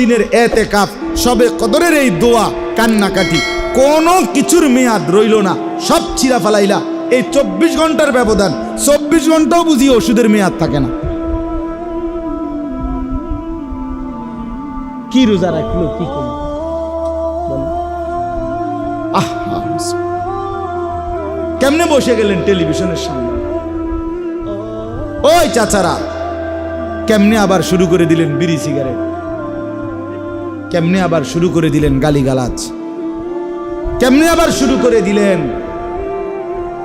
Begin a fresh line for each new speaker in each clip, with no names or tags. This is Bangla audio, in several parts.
দিনের এতে কাপ, সবে কদরের এই দোয়া, কান্নাকাটি। কোনো কিছুর মেয়াদ রইল না, সব চিরা ফালাইলা। এই চব্বিশ ঘণ্টার ব্যবধান, চব্বিশ ঘন্টাও বুঝি ওষুধের মেয়াদ থাকে না। কি রোজা রাখল, কি করল? কেমনে বসে গেলেন টেলিভিশনের সামনে? ওই চাচারা, কেমনে আবার শুরু করে দিলেন বিড়ি সিগারেট? কেমনে আবার শুরু করে দিলেন গালিগালাজ? কেমনে আবার শুরু করে দিলেন?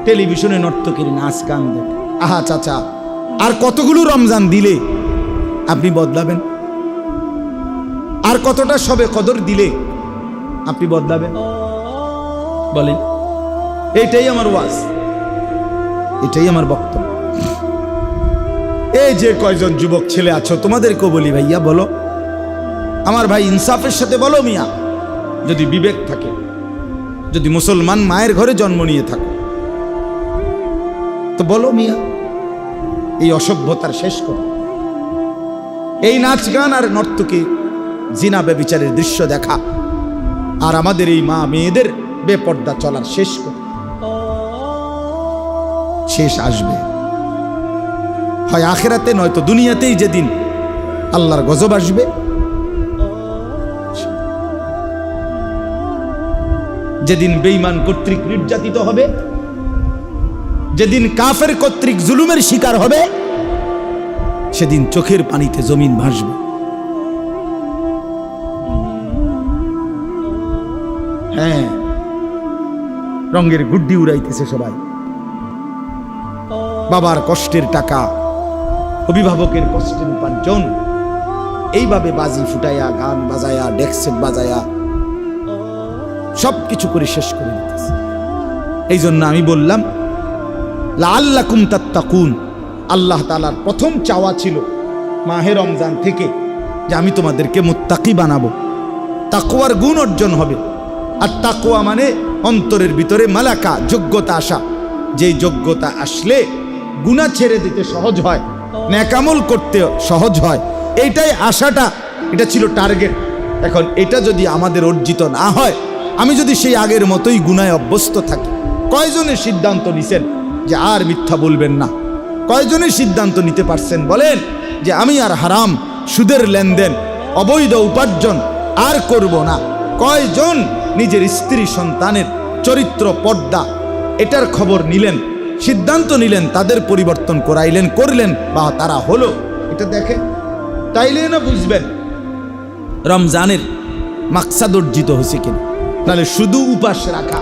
টেলিভিশনে নর্তকীর নাচ গান দেখে। আহা চাচা, আর কতগুলো রমজান দিলে? আপনি বদলাবেন? আর কতটা সবে কদর দিলে? আপনি বদলাবেন? বলেন। এইটাই আমার ওয়াজ। এটাই আমার বক্তব্য। এই যে কয়জন যুবক ছেলে আছো, তোমাদেরকেও বলি ভাইয়া, বলো। আমার ভাই ইনসাফের সাথে বলো মিয়া। যদি বিবেক থাকে, যদি মুসলমান মায়ের ঘরে জন্ম নিয়ে থাকো। তো বলো মিয়া, এই অসভ্যতার শেষ করো এই নাচ গান আর নর্তকে জিনা বেবিচারের দৃশ্য দেখা। আর আমাদের এই মা মেয়েদের বেপর্দা চলার শেষ করো শেষ আসবে। হয় আখেরাতে, নয়তো দুনিয়াতেই যেদিন আল্লাহর গজব আসবে যেদিন বেঈমান কর্তৃক নির্যাতিত হবে, যেদিন কাফের কর্তৃক জুলুমের শিকার হবে, সেদিন চোখের পানিতে জমিন ভাসবে। হ্যাঁ রঙের গুড্ডি উড়াইতেছে সবাই। বাবার কষ্টের টাকা, অভিভাবকের কষ্টের উপার্জন, এইভাবে বাজি ফুটাইয়া, গান বাজায়া, ডেক্সেট বাজায়া সব কিছু করে শেষ করে দিতেছে। এই জন্য আমি বললাম লাল্লাকুম তাত্তাকুন। আল্লাহ তালার প্রথম চাওয়া ছিল মাহে রমজান থেকে যে আমি তোমাদেরকে মুত্তাকি বানাবো। তাকুয়ার গুণ অর্জন হবে। আর তাকুয়া মানে অন্তরের ভিতরে মালাকা, যোগ্যতা আসা। যেই যোগ্যতা আসলে গুণা ছেড়ে দিতে সহজ হয় ন্যাকামল করতে সহজ হয়। এইটাই আশাটা, এটা ছিল টার্গেট। এখন এটা যদি আমাদের অর্জিত না হয় আমি যদি সেই আগের মতোই গুনায় অভ্যস্ত থাকি কয়জনের সিদ্ধান্ত নিছেন যে আর মিথ্যা বলবেন না? কয়জনের সিদ্ধান্ত নিতে পারছেন বলেন যে আমি আর হারাম, সুদের লেনদেন, অবৈধ উপার্জন আর করব না? কয়জন নিজের স্ত্রী সন্তানের চরিত্র পর্দা, এটার খবর নিলেন, সিদ্ধান্ত নিলেন, তাদের পরিবর্তন করাইলেন, করলেন বা তারা হলো? এটা দেখে তাইলে না বুঝবেন, রমজানের মাকসাদ অর্জিত হয়েছে কিনা? তাহলে শুধু উপাস রাখা।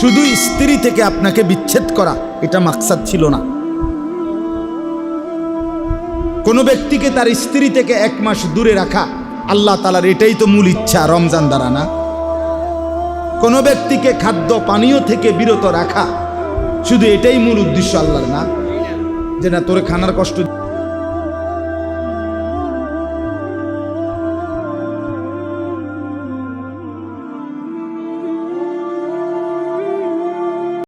শুধু স্ত্রী থেকে আপনাকে বিচ্ছেদ করা, এটা মাকসাদ ছিল না। কোনো ব্যক্তিকে তার স্ত্রী থেকে এক মাস দূরে রাখা, আল্লাহ তালার এটাই তো মূল ইচ্ছা, রমজান দ্বারা না? কোনো ব্যক্তিকে খাদ্য পানীয় থেকে বিরত রাখা, শুধু এটাই মূল উদ্দেশ্য আল্লাহর না? যে না, তোরে খানার কষ্ট